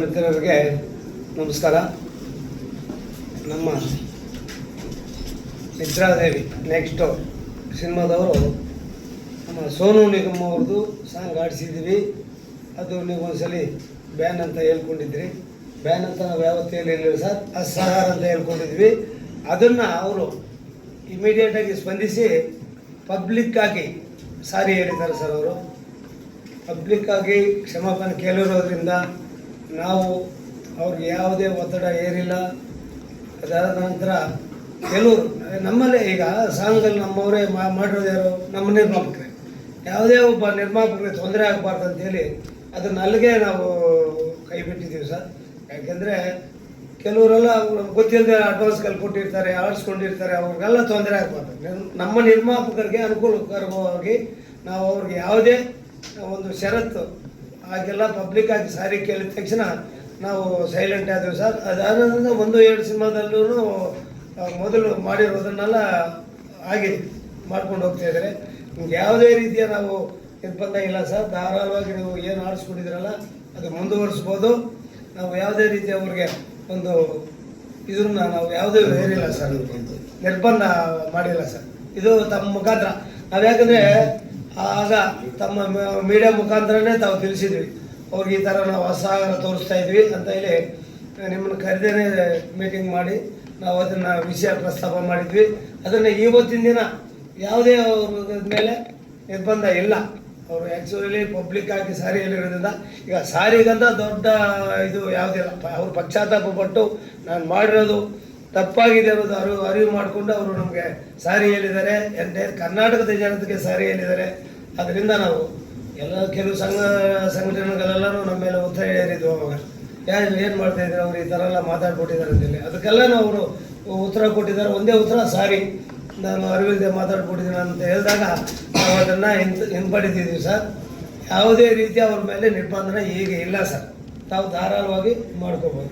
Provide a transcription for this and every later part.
ಮಿತ್ರರಿಗೆ ನಮಸ್ಕಾರ. ನಮ್ಮ ನಿದ್ರಾದೇವಿ ನೆಕ್ಸ್ಟು ಸಿನಿಮಾದವರು ನಮ್ಮ ಸೋನು ನಿಗಮ್ ಅವ್ರದ್ದು ಸಾಂಗ್ ಆಡಿಸಿದ್ವಿ ಅದು ನೀವು ಒಂದ್ಸಲಿ ಬ್ಯಾನ್ ಅಂತ ಹೇಳ್ಕೊಂಡಿದ್ರಿ. ಬ್ಯಾನ್ ಅಂತ ನಾವು ಯಾವತ್ತೂ ಹೇಳಿರಲಿಲ್ಲ ಸರ್. ಅಸಹಾರ ಅಂತ ಹೇಳ್ಕೊಂಡಿದ್ವಿ. ಅದನ್ನು ಅವರು ಇಮಿಡಿಯೇಟಾಗಿ ಸ್ಪಂದಿಸಿ ಪಬ್ಲಿಕ್ಕಾಗಿ ಸಾರಿ ಹೇಳಿದ್ದಾರೆ ಸರ್ ಅವರು. ಪಬ್ಲಿಕ್ಕಾಗಿ ಕ್ಷಮಾಪಣೆ ಕೇಳಿರೋದ್ರಿಂದ ನಾವು ಅವ್ರಿಗೆ ಯಾವುದೇ ಒತ್ತಡ ಏರಿಲ್ಲ. ಅದಾದ ನಂತರ ಕೆಲವರು, ನಮ್ಮಲ್ಲೇ ಈಗ ಸಾಂಗಲ್ಲಿ ನಮ್ಮವರೇ ಮಾಡಿರೋದು ಯಾರು? ನಮ್ಮ ನಿರ್ಮಾಪಕರೇ. ಯಾವುದೇ ಒಬ್ಬ ನಿರ್ಮಾಪಕರಿಗೆ ತೊಂದರೆ ಆಗಬಾರ್ದು ಅಂತೇಳಿ ಅದನ್ನ ಅಲ್ಲಿಗೆ ನಾವು ಕೈ ಬಿಟ್ಟಿದ್ದೀವಿ ಸರ್. ಯಾಕೆಂದರೆ ಕೆಲವರೆಲ್ಲ ಗೊತ್ತಿಲ್ಲದೆ ಕಲ್ ಕೊಟ್ಟಿರ್ತಾರೆ ಆಡಿಸ್ಕೊಂಡಿರ್ತಾರೆ ಅವ್ರಿಗೆಲ್ಲ ತೊಂದರೆ ಆಗಬಾರ್ದು. ನಮ್ಮ ನಿರ್ಮಾಪಕರಿಗೆ ಅನುಕೂಲಕರವಾಗಿ ನಾವು ಅವ್ರಿಗೆ ಯಾವುದೇ ಒಂದು ಷರತ್ತು ಹಾಗೆಲ್ಲ ಪಬ್ಲಿಕ್ ಆಗಿ ಸಾರಿ ಕೇಳಿದ ತಕ್ಷಣ ನಾವು ಸೈಲೆಂಟ್ ಆದ್ವಿ ಸರ್ ಅದಾದ ಒಂದು ಎರಡು ಸಿನಿಮಾದಲ್ಲೂ ಮೊದಲು ಮಾಡಿರೋದನ್ನೆಲ್ಲ ಆಗಿ ಮಾಡ್ಕೊಂಡು ಹೋಗ್ತಾ ಇದ್ದಾರೆ. ನಿಮ್ಗೆ ಯಾವುದೇ ರೀತಿಯ ನಾವು ನಿರ್ಬಂಧ ಇಲ್ಲ ಸರ್ ಧಾರಾಳವಾಗಿ ನೀವು ಏನು ಆಡಿಸ್ಕೊಂಡಿದ್ದೀರಲ್ಲ ಅದು ಮುಂದುವರಿಸ್ಬೋದು. ನಾವು ಯಾವುದೇ ರೀತಿ ಅವ್ರಿಗೆ ಒಂದು ಇದನ್ನ ನಾವು ಯಾವುದೇ ಹೇರಿಲ್ಲ ಸರ್ ನಿರ್ಬಂಧ ಮಾಡಿಲ್ಲ ಸರ್ ಇದು ತಮ್ಮ ಮುಖಾಂತರ. ನಾವು ಯಾಕಂದರೆ ಆಗ ತಮ್ಮ ಮೀಡಿಯಾ ಮುಖಾಂತರನೇ ತಾವು ತಿಳಿಸಿದ್ವಿ. ಅವ್ರಿಗೆ ಈ ಥರ ನಾವು ಅಸಹಕಾರ ತೋರಿಸ್ತಾ ಇದ್ವಿ ಅಂತ ಹೇಳಿ ನಿಮ್ಮನ್ನು ಕರೆದೇನೆ ಮೀಟಿಂಗ್ ಮಾಡಿ ನಾವು ಅದನ್ನು ವಿಷಯ ಪ್ರಸ್ತಾಪ ಮಾಡಿದ್ವಿ. ಅದನ್ನು ಇವತ್ತಿನ ದಿನ ಯಾವುದೇ ಅವ್ರ ಮೇಲೆ ನಿರ್ಬಂಧ ಇಲ್ಲ. ಅವರು ಆ್ಯಕ್ಚುಲಿ ಪಬ್ಲಿಕ್ ಆಗಿ ಸಾರಿ ಹೇಳಿರೋದ್ರಿಂದ ಈಗ ಸಾರಿಗಂತ ದೊಡ್ಡ ಇದು ಯಾವುದಿಲ್ಲ. ಅವ್ರು ಪಶ್ಚಾತ್ತಾಪ ಪಟ್ಟು ನಾನು ಮಾಡಿರೋದು ತಪ್ಪಾಗಿದೆ ಅನ್ನೋದು ಅರಿವು ಅರಿವು ಮಾಡಿಕೊಂಡು ಅವರು ನಮಗೆ ಸಾರಿ ಹೇಳಿದ್ದಾರೆ. ಎಂಟೈರ್ ಕರ್ನಾಟಕದ ಜನತೆಗೆ ಸಾರಿ ಹೇಳಿದ್ದಾರೆ. ಅದರಿಂದ ನಾವು ಎಲ್ಲ ಕೆಲವು ಸಂಘ, ಸಂಘಟನೆಗಳೆಲ್ಲನೂ ನಮ್ಮ ಮೇಲೆ ಒತ್ತಡ ಏರಿದ್ವು ಅವಾಗ. ಯಾರು ಏನು ಮಾಡ್ತಾ ಇದ್ದಾರೆ ಅವ್ರು ಈ ಥರ ಎಲ್ಲ ಮಾತಾಡ್ಬಿಟ್ಟಿದ್ದಾರೆ ಅಂತೇಳಿ ಅದಕ್ಕೆಲ್ಲ ನಾವು ಅವರು ಉತ್ತರ ಕೊಟ್ಟಿದ್ದಾರೆ. ಒಂದೇ ಉತ್ತರ, ಸಾರಿ. ನಾನು ಅರಿವಿಲ್ಲದೆ ಮಾತಾಡ್ಬಿಟ್ಟಿದ್ದೀನಿ ಅಂತ ಹೇಳಿದಾಗ ನಾವು ಅದನ್ನು ಹಿಂದ್ ಹಿಂಪಡಿತಿದ್ದೀವಿ ಸರ್. ಯಾವುದೇ ರೀತಿ ಅವ್ರ ಮೇಲೆ ನಿರ್ಬಂಧನ ಈಗ ಇಲ್ಲ ಸರ್. ತಾವು ಧಾರಾಳವಾಗಿ ಮಾಡ್ಕೋಬೋದು.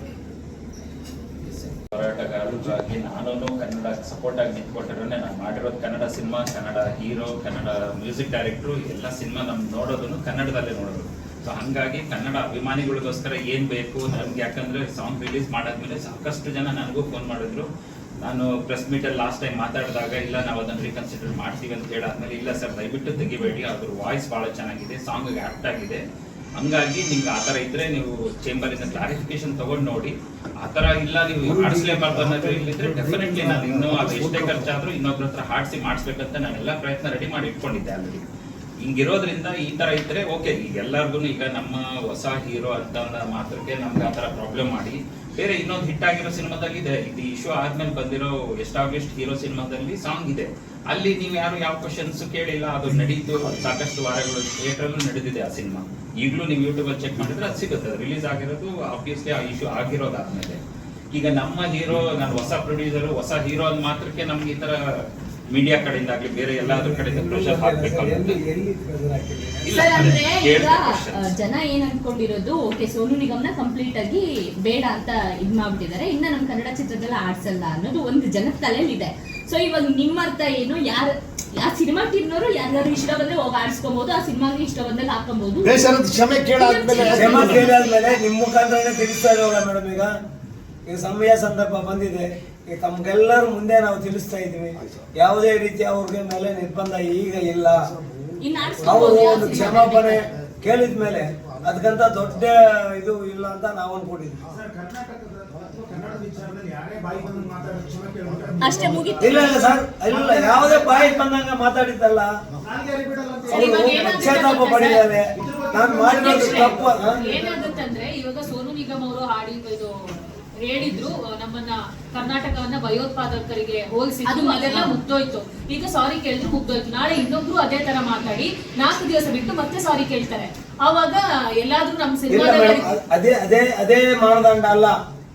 ಹೋರಾಟಗಾರರಾಗಿ ನಾನು ಕನ್ನಡ ಸಪೋರ್ಟ್ ಆಗಿ ನಿಂತ್ಕೊಟ್ಟಿರೋನೆ. ನಾನು ಮಾಡಿರೋದು Kannada cinema, Kannada hero, Kannada music ಡೈರೆಕ್ಟ್ರು ಎಲ್ಲ ಸಿನಿಮಾ ನಮ್ ನೋಡೋದನ್ನು ಕನ್ನಡದಲ್ಲೇ ನೋಡೋದು. ಸೊ ಹಂಗಾಗಿ ಕನ್ನಡ ಅಭಿಮಾನಿಗಳಿಗೋಸ್ಕರ ಏನ್ ಬೇಕು, ನಮ್ಗೆ ಯಾಕಂದ್ರೆ ಸಾಂಗ್ ರಿಲೀಸ್ ಮಾಡಾದ್ಮೇಲೆ ಸಾಕಷ್ಟು ಜನ ನನಗೂ ಫೋನ್ ಮಾಡಿದ್ರು. ನಾನು ಪ್ರೆಸ್ ಮೀಟಲ್ಲಿ ಲಾಸ್ಟ್ ಟೈಮ್ ಮಾತಾಡಿದಾಗ, ಇಲ್ಲ, ನಾವು ಅದನ್ನು ರೀಕನ್ಸಿಡರ್ ಮಾಡ್ತೀವಿ ಅಂತ ಹೇಳಾದ್ಮೇಲೆ, ಇಲ್ಲ ಸರ್ ದಯವಿಟ್ಟು ತೆಗಿಬೇಡಿ, ಅದ್ರ ವಾಯ್ಸ್ ಭಾಳ ಚೆನ್ನಾಗಿದೆ ಸಾಂಗ್ ಆ್ಯಕ್ಟ್ ಆಗಿದೆ. ಹಂಗಾಗಿ ನಿಮ್ಗೆ ಆ ಥರ ಇದ್ರೆ ನೀವು ಚೇಂಬರಿಂದ ಕ್ಲಾರಿಫಿಕೇಶನ್ ತಗೊಂಡು ನೋಡಿ. ಆ ಥರ ಇಲ್ಲ, ನೀವು ಮಾಡಿಸ್ಲೇಬಾರ್ದು ಅನ್ನೋದು ಇಲ್ಲಿದ್ರೆ ಡೆಫಿನೆಟ್ಲಿ ನಾನು ಇನ್ನೂ ಅದು ಎಷ್ಟೇ ಖರ್ಚಾದ್ರೂ ಇನ್ನೊಬ್ರ ಹತ್ರ ಹಾಡಿಸಿ ಮಾಡಿಸ್ಬೇಕಂತ ನಾನೆಲ್ಲ ಪ್ರಯತ್ನ ರೆಡಿ ಮಾಡಿ ಇಟ್ಕೊಂಡಿದ್ದೆ ಆಲ್ರೆಡಿ ಹಿಂಗಿರೋದ್ರಿಂದ ಈ ತರ ಇದ್ರೆ ಓಕೆ ಎಲ್ಲರಿಗೂ ಈಗ ನಮ್ಮ ಹೊಸ ಹೀರೋ ಅಂತ ಮಾತ್ರಕ್ಕೆ ನಮ್ಗೆ ಆ ತರ ಪ್ರಾಬ್ಲಮ್ ಮಾಡಿ. ಬೇರೆ ಇನ್ನೊಂದು ಹಿಟ್ ಆಗಿರೋ ಸಿನಿಮಾದಲ್ಲಿ ಇದೆ. ಇದು ಇಶ್ಯೂ ಆದ್ಮೇಲೆ ಬಂದಿರೋ ಎಸ್ಟಾಬ್ಲಿಷ್ಡ್ ಹೀರೋ ಸಿನಿಮಾದಲ್ಲಿ ಸಾಂಗ್ ಇದೆ. ಅಲ್ಲಿ ನೀವು ಯಾರು ಯಾವ ಕ್ವಶನ್ಸ್ ಕೇಳಿಲ್ಲ, ಅದು ನಡೀತು, ಸಾಕಷ್ಟು ವಾರಗಳು ಥಿಯೇಟರ್ಲ್ಲೂ ನಡೆದಿದೆ ಆ ಸಿನಿಮಾ. ಈಗಲೂ ನೀವು ಯೂಟ್ಯೂಬ್ ಅಲ್ಲಿ ಚೆಕ್ ಮಾಡಿದ್ರೆ ಅದು ಸಿಗುತ್ತೆ. ರಿಲೀಸ್ ಆಗಿರೋದು ಆಬ್ವಿಯಸ್ಲಿ ಆ ಇಶ್ಯೂ ಆಗಿರೋದಾದ್ಮೇಲೆ. ಈಗ ನಮ್ಮ ಹೀರೋ ನಾನು ಹೊಸ ಪ್ರೊಡ್ಯೂಸರ್ ಹೊಸ ಹೀರೋ ಅಂದ ಮಾತ್ರಕ್ಕೆ ನಮ್ಗೆ ಈ ತರ ಮೀಡಿಯಾ ಕಡೆಯಿಂದ ಆಗ್ಲಿ ಬೇರೆ ಎಲ್ಲಾದ್ರೂ ಕಡೆಯಿಂದ ಪ್ರೆಷರ್ ಹಾಕ್ಬೇಕು ಸರ್ ಅಂದ್ರೆ ಈಗ ಜನ ಏನ್ ಅನ್ಕೊಂಡಿರೋದು ಓಕೆ ಸೋನು ನಿಗಮ್ನ ಕಂಪ್ಲೀಟ್ ಆಗಿ ಬೇಡ ಅಂತ ಇದ್ ಮಾಡ್ಬಿಟ್ಟಿದ್ದಾರೆ. ಇನ್ನ ನಮ್ ಕನ್ನಡ ಚಿತ್ರದಲ್ಲ ಆಡ್ಸಲ್ಲ ಅನ್ನೋದು ಒಂದು ಜನದ ತಲೆಯಲ್ಲಿ ಇದೆ ಸೊ ಇವಾಗ ನಿಮ್ಮ ಅರ್ಥ ಏನು? ಯಾರು ಯಾವ ಸಿನಿಮಾ ಟೀಮ್ನವರು ಯಾರು ಇಷ್ಟ ಬಂದ್ರೆ ಹೋಗಿ ಆಡ್ಸ್ಕೊಬಹುದು ಆ ಸಿನಿಮಾಗೆ ಇಷ್ಟ ಬಂದಲ್ಲಿ ಹಾಕೊಬಹುದು ಕ್ಷಮೆ ಕೇಳಾದ್ಮೇಲೆ ಕ್ಷಮ ಕೇಳಾದ್ಮೇಲೆ ನಿಮ್ಮ ಮುಖಾಂತರನೇ ತಿಳಿಸ್ತಾ ಇದ್ದೇವಲ್ಲ ಮೇಡಮ್ ಈಗ. ಈಗ ಸಮಯ ಸಂದರ್ಭ ಬಂದಿದೆ. ತಮ್ಗೆಲ್ಲರೂ ಮುಂದೆ ನಾವು ತಿಳಿಸ್ತಾ ಇದ್ದೀವಿ. ಯಾವುದೇ ರೀತಿ ಅವ್ರಿಗೆ ಮೇಲೆ ನಿರ್ಬಂಧ ಈಗ ಇಲ್ಲ. ಅವರು ಒಂದು ಕ್ಷಮಾಪಣೆ ಕೇಳಿದ ಮೇಲೆ ಅದಕ್ಕಂತ ದೊಡ್ಡ ಇದು ಇಲ್ಲ ಅಂತ ನಾವು ಅನ್ಕೊಂಡಿದ್ವಿ. ಇಲ್ಲ ಇಲ್ಲ ಸರ್. ಇಲ್ಲ ಯಾವುದೇ ಬಾಯಿ ಬಂದಂಗ ಮಾತಾಡಿದ್ದಲ್ಲ. ಪಶ್ಚಾತ್ತಾಪ ಪಡಿದ್ದಾರೆ. ನಾನು ಮಾಡಿರೋದು ತಪ್ಪು? ಏನಾಗುತ್ತಂದ್ರೆ ಇವಾಗ ಸೋನು ನಿಗಮ್ ಅವರು ಹಾಡಿ ಇದು ಹೇಳಿದ್ರು ನಮ್ಮನ್ನ ಕರ್ನಾಟಕವನ್ನ ಭಯೋತ್ಪಾದಕರಿಗೆ ಹೋಲಿಸಿದ್ರು ಅದು ಅದೆಲ್ಲ ಮುಗ್ದೋಯ್ತು. ಈಗ ಸಾರಿ ಕೇಳಿದ್ರು ಮುಗ್ದೋಯ್ತು. ನಾಳೆ ಇನ್ನೊಬ್ರು ಅದೇ ತರ ಮಾತಾಡಿ ನಾಲ್ಕು ದಿವಸ ಬಿಟ್ಟು ಮತ್ತೆ ಸಾರಿ ಕೇಳ್ತಾರೆ. ಅವಾಗ ಎಲ್ಲಾದ್ರೂ ನಮ್ ಸಿನಿಮಾದಲ್ಲಿ ಅದೇ ಅದೇ ಅದೇ ಮಾನದಂಡ ಅಲ್ಲ.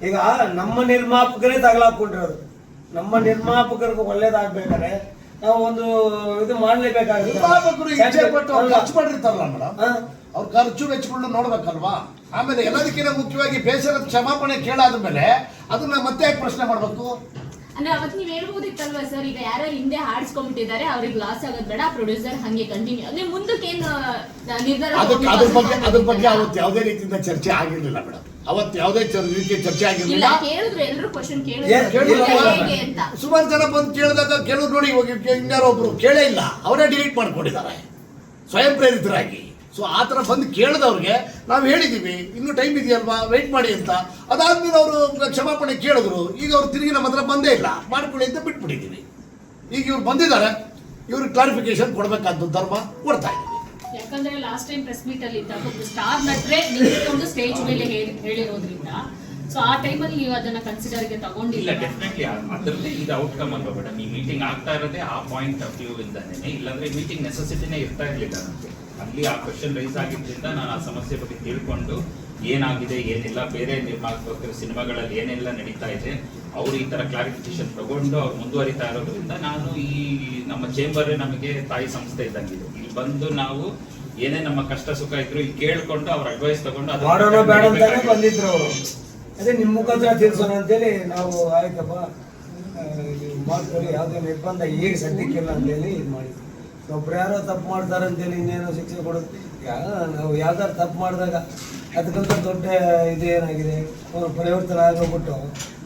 ಈಗ ನಮ್ಮ ನಿರ್ಮಾಪಕರೇ ತಗಲಾಕೊಂಡಿರೋದು ನಮ್ಮ ನಿರ್ಮಾಪಕರಿಗೆ ಒಳ್ಳೇದಾಗ್ಬೇಕಾದ್ರೆ ನಾವು ಒಂದು ಇದು. ಖರ್ಚು ಮಾಡಿರ್ತಾರಲ್ಲ ಮೇಡಮ್? ಅವ್ರ ಖರ್ಚು ವೆಚ್ಚಗಳನ್ನ ನೋಡ್ಬೇಕಲ್ವಾ? ಆಮೇಲೆ ಎಲ್ಲದಕ್ಕಿಂತ ಮುಖ್ಯವಾಗಿ ಬೇಸರ ಕ್ಷಮಾಪಣೆ ಕೇಳಾದ ಮೇಲೆ ಅದನ್ನ ಮತ್ತೆ ಯಾಕೆ ಪ್ರಶ್ನೆ ಮಾಡ್ಬೇಕು? ಅಂದ್ರೆ ಅವತ್ ನೀವ್ ಹೇಳ್ಬೋದಿತ್ತಲ್ವಾ ಸರ್ ಈಗ ಯಾರು ಹಿಂದೆ ಹಾಡ್ಸ್ಕೊಂಡ್ಬಿಟ್ಟಿದ್ದಾರೆ ಅವ್ರಿಗೆ ಲಾಸ್ ಆಗೋದ್ ಬೇಡ ಪ್ರೊಡ್ಯೂಸರ್ ಹಂಗೆ ಕಂಟಿನ್ಯೂ ಅಂದ್ರೆ ಮುಂದಕ್ಕೆ ಏನು ನಿರ್ಧಾರ ಅದ್ರ ಬಗ್ಗೆ ಅದ್ರ ಬಗ್ಗೆ ಅವತ್ತು ಯಾವುದೇ ರೀತಿಯಿಂದ ಚರ್ಚೆ ಆಗಿರ್ಲಿಲ್ಲ ಮೇಡಮ್. ಅವತ್ತು ಯಾವುದೇ ರೀತಿಯ ಚರ್ಚೆ ಆಗಿರಲಿಲ್ಲ. ಕೇಳಿದ್ರು ಎಲ್ಲರೂ ಕ್ವಶನ್ ಕೇಳಿದ್ರು? ಹೇಗೆ ಸುಮಾರು ಜನ ಬಂದು ಕೇಳಿದಾಗ ಕೆಲವು ನೋಡಿ ಇವಾಗ ಹಿಂಗಾರೋ ಒಬ್ರು ಕೇಳೇ ಇಲ್ಲ. ಅವರೇ ಡಿಲೀಟ್ ಮಾಡ್ಕೊಂಡಿದ್ದಾರೆ. ಸ್ವಯಂ ಪ್ರೇರಿತರಾಗಿ. ಸೊ ಆ ಥರ ಬಂದು ಕೇಳಿದವ್ರಿಗೆ ನಾವು ಹೇಳಿದ್ದೀವಿ ಇನ್ನೂ ಟೈಮ್ ಇದೆಯಲ್ವಾ? ವೆಯ್ಟ್ ಮಾಡಿ ಅಂತ. ಅದಾದ್ಮೇಲೆ ಅವರು ಕ್ಷಮಾಪಣೆ ಕೇಳಿದ್ರು. ಈಗ ಅವ್ರು ತಿರುಗಿ ನಮ್ಮ ಹತ್ರ ಬಂದೇ ಇಲ್ಲ. ಮಾಡ್ಕೊಳ್ಳಿ ಅಂತ ಬಿಟ್ಬಿಟ್ಟಿದ್ದೀವಿ ಈಗ ಇವ್ರು ಬಂದಿದ್ದಾರೆ. ಇವ್ರಿಗೆ ಕ್ಲಾರಿಫಿಕೇಶನ್ ಕೊಡಬೇಕಾದ್ದು ಧರ್ಮ ಕೊಡ್ತಾ ಇದ್ದೀವಿ ಯಾಕಂದ್ರೆ ಲಾಸ್ಟ್ ಟೈಮ್ ಪ್ರೆಸ್ ಮೀಟ್ ಅಲ್ಲಿ ಇದ್ದಾಗ ಒಬ್ರು ಸ್ಟಾರ್ ನಟ್ರೆ ನಿಂತ್ಕೊಂಡು ಸ್ಟೇಜ್ ಮೇಲೆ ಹೇಳಿ- ಹೇಳಿರೋದ್ರಿಂದ. ಸೊ ಆ ಟೈಮಲ್ಲಿ ನೀವು ಅದನ್ನ ಕನ್ಸಿಡರ್ಗೆ ತಗೊಂಡಿಲ್ಲ. ಡೆಫಿನೆಟ್ಲಿ ಅದರಲ್ಲಿ ಇದು ಔಟ್ಕಮ್ ಅಲ್ವಾ ಮೇಡಮ್ ಈ ಮೀಟಿಂಗ್ ಆಗ್ತಾ ಇರೋದೇ ಆ ಪಾಯಿಂಟ್ ಆಫ್ ವ್ಯೂ ಇಂದಾನೆ ಇಲ್ಲಾಂದ್ರೆ ಮೀಟಿಂಗ್ ನೆಸೆಸಿಟಿನೇ ಇರ್ತಾ ಇರಲಿಲ್ಲ ನನಗೆ ಅಲ್ಲಿ ಆ ಕ್ವಶನ್ ರೈಸ್ ಆಗಿದ್ರಿಂದ ನಾನು ಆ ಸಮಸ್ಯೆ ಬಗ್ಗೆ ತಿಳ್ಕೊಂಡು ಏನಾಗಿದೆ, ಏನಿಲ್ಲ, ಬೇರೆ ನಿರ್ಮಾಪಕರು ಸಿನಿಮಾಗಳಲ್ಲಿ ಏನೆಲ್ಲ ನಡೀತಾ ಇದೆ ಅವರು ಈ ತರ ಕ್ಲಾರಿಫಿಕೇಶನ್ ತಗೊಂಡು ಅವ್ರು ಮುಂದುವರಿತಾ ಇರೋದ್ರಿಂದ ನಾನು ಈ ನಮ್ಮ ಚೇಂಬರ್ ನಮಗೆ ತಾಯಿ ಸಂಸ್ಥೆ ಇದ್ದಂಗಿದೆ. ಇಲ್ಲಿ ಬಂದು ನಾವು ಏನೇ ನಮ್ಮ ಕಷ್ಟ ಸುಖ ಇದ್ರು ಇಲ್ಲಿ ಕೇಳ್ಕೊಂಡು ಅವ್ರ ಅಡ್ವೈಸ್ ತಗೊಂಡು ಮಾಡೋಣ ಬೇಡ ಅಂತಾನೆ ಬಂದಿದ್ರು ಅವರು. ಅದೇ ನಿಮ್ಮ ಮುಖಾಂತರ ತಿಳಿಸೋಣ ಅಂತೇಳಿ ನಾವು ಆಯ್ತಪ್ಪ. ಮಾಡ್ಕೊಳ್ಳಿ. ಯಾವುದೇ ನಿರ್ಬಂಧ ಈಗ ಸದ್ಯಕ್ಕಿಲ್ಲ ಅಂತೇಳಿ ಇದು ಮಾಡಿದ್ವಿ. ಒಬ್ರು ಯಾರೋ ತಪ್ಪು ಮಾಡ್ತಾರೆ ಅಂತೇಳಿ ಇನ್ನೇನೋ ಶಿಕ್ಷೆ ಕೊಡೋದು ನಾವು ಯಾವ್ದಾರು ತಪ್ಪು ಮಾಡಿದಾಗ ಅದಕ್ಕಂತ ದೊಡ್ಡ ಇದು ಏನಾಗಿದೆ? ಅವರು ಪರಿವರ್ತನೆ ಆಗೋಗ್ಬಿಟ್ಟು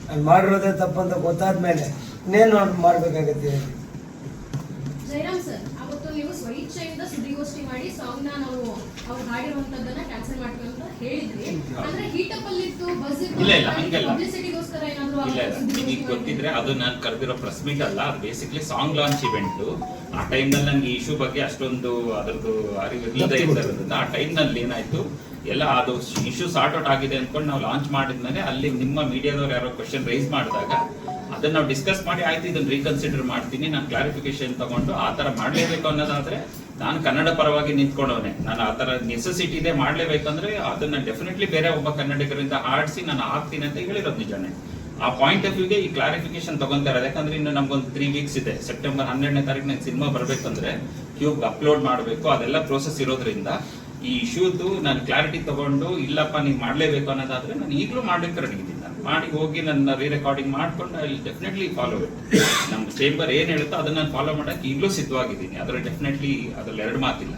ಅಲ್ಲಿ ಮಾಡಿರೋದೇ ತಪ್ಪಂತ ಗೊತ್ತಾದ್ಮೇಲೆ ಇನ್ನೇನು ಮಾಡ್ಬೇಕಾಗತ್ತೆ? ಹೇಳಿ ಜಯರಾಮ್ ಸರ್ ಅವತ್ತು ನೀವು ಸ್ವಇಚ್ಛೆಯಿಂದ ಸುದ್ದಿಗೋಷ್ಠಿ ಮಾಡಿ ಸಾಂಗ್ನ ನಾವು ಅವ್ರು ಹಾಡಿರುವಂತದ್ದನ್ನ ಕ್ಯಾನ್ಸಲ್ ಮಾಡ್ತೀವಿ ಅಂತ ಹೇಳಿದ್ರಿ ಅಂದ್ರೆ ಹೀಟಪ್ ಅಲ್ಲಿ ಇತ್ತು ಬಸ್ ಇಲ್ಲ, ಇಲ್ಲ, ಹಂಗೆಲ್ಲ. ಪಬ್ಲಿಸಿಟಿಗೋಸ್ಕರ ಏನಾದ್ರು ಇಲ್ಲ ಇಲ್ಲ. ನಿಮಗೆ ಗೊತ್ತಿದ್ರೆ ಅದು ನಾನು ಕರೆದಿರೋ ಪ್ರೆಸ್ ಮೀಟ್ ಅಲ್ಲ ಅದು ಬೇಸಿಕ್ಲಿ ಸಾಂಗ್ ಲಾಂಚ್ ಇವೆಂಟ್ ಆ ಟೈಮ್ನಲ್ಲಿ ನನಗೆ ಇಶ್ಯೂ ಬಗ್ಗೆ ಅಷ್ಟೊಂದು ಅದರದ್ದು ಅರಿವು ಇಲ್ಲದೆ ಇರೋದ್ರಿಂದ ಆ ಟೈಮ್ನಲ್ಲಿ ಏನಾಯ್ತು? ಎಲ್ಲ ಅದು ಇಶ್ಯೂ ಸಾರ್ಟ್ ಔಟ್ ಆಗಿದೆ ಅಂದ್ಕೊಂಡು ನಾವು ಲಾಂಚ್ ಮಾಡಿದ್ಮೇಲೆ ಅಲ್ಲಿ ನಿಮ್ಮ ಮೀಡಿಯಾದವ್ರು ಯಾರೋ ಕ್ವಶನ್ ರೈಸ್ ಮಾಡಿದಾಗ ಅದನ್ನ ನಾವು ಡಿಸ್ಕಸ್ ಮಾಡಿ ಆಯ್ತು, ಇದನ್ನ ರೀಕನ್ಸಿಡರ್ ಮಾಡ್ತೀನಿ, ನಾನು ಕ್ಲಾರಿಫಿಕೇಶನ್ ತಗೊಂಡು ಆ ಥರ ಮಾಡಲೇಬೇಕು ಅನ್ನೋದಾದ್ರೆ ನಾನು ಕನ್ನಡ ಪರವಾಗಿ ನಿಂತ್ಕೊಂಡವನೇ. ನಾನು ಆ ಥರ ನೆಸೆಸಿಟಿ ಇದೆ ಮಾಡಲೇಬೇಕಂದ್ರೆ ಅದನ್ನ ಡೆಫಿನೆಟ್ಲಿ ಬೇರೆ ಒಬ್ಬ ಕನ್ನಡಿಗರಿಂದ ಆಡಿಸಿ ನಾನು ಆಗ್ತೀನಿ ಅಂತ ಹೇಳಿರೋದು ನಿಜಾನೇ. ಆ ಪಾಯಿಂಟ್ ಆಫ್ ವ್ಯೂಗೆ ಈ ಕ್ಲಾರಿಫಿಕೇಶನ್ ತಗೊಂತಾ ಇರೋದು. ಯಾಕಂದ್ರೆ ಇನ್ನು ನಮ್ಗೊಂದು ತ್ರೀ ವೀಕ್ಸ್ ಇದೆ. ಸೆಪ್ಟೆಂಬರ್ ಹನ್ನೆರಡನೇ ತಾರೀಕು ಸಿನಿಮಾ ಬರಬೇಕಂದ್ರೆ ಕ್ಯೂಬ್ ಅಪ್ಲೋಡ್ ಮಾಡಬೇಕು. ಅದೆಲ್ಲ ಪ್ರೋಸೆಸ್ ಇರೋದ್ರಿಂದ ಈ ಇಶ್ಯೂದು ನಾನು ಕ್ಲಾರಿಟಿ ತಗೊಂಡು, ಇಲ್ಲಪ್ಪ ನೀವು ಮಾಡಲೇಬೇಕು ಅನ್ನೋದಾದ್ರೆ ನಾನು ಈಗಲೂ ಮಾಡ್ಲಿಕ್ಕೆ ರೆಡಿ ಇದ್ದೀನಿ ನಾನು ಮಾಡಿ ಹೋಗಿ ನನ್ನ ರೀ ರೆಕಾರ್ಡಿಂಗ್ ಮಾಡ್ಕೊಂಡು ಐ ಡೆಫಿನೆಟ್ಲಿ ಫಾಲೋ ಇಟ್ ನಮ್ಮ ಚೇಂಬರ್ ಏನು ಹೇಳುತ್ತೋ ಅದನ್ನ ನಾನು ಫಾಲೋ ಮಾಡಕ್ಕೆ ಈಗಲೂ ಸಿದ್ಧವಾಗಿದ್ದೀನಿ. ಅದರಲ್ಲಿ ಡೆಫಿನೆಟ್ಲಿ ಅದ್ರಲ್ಲಿ ಎರಡು ಮಾತಿಲ್ಲ.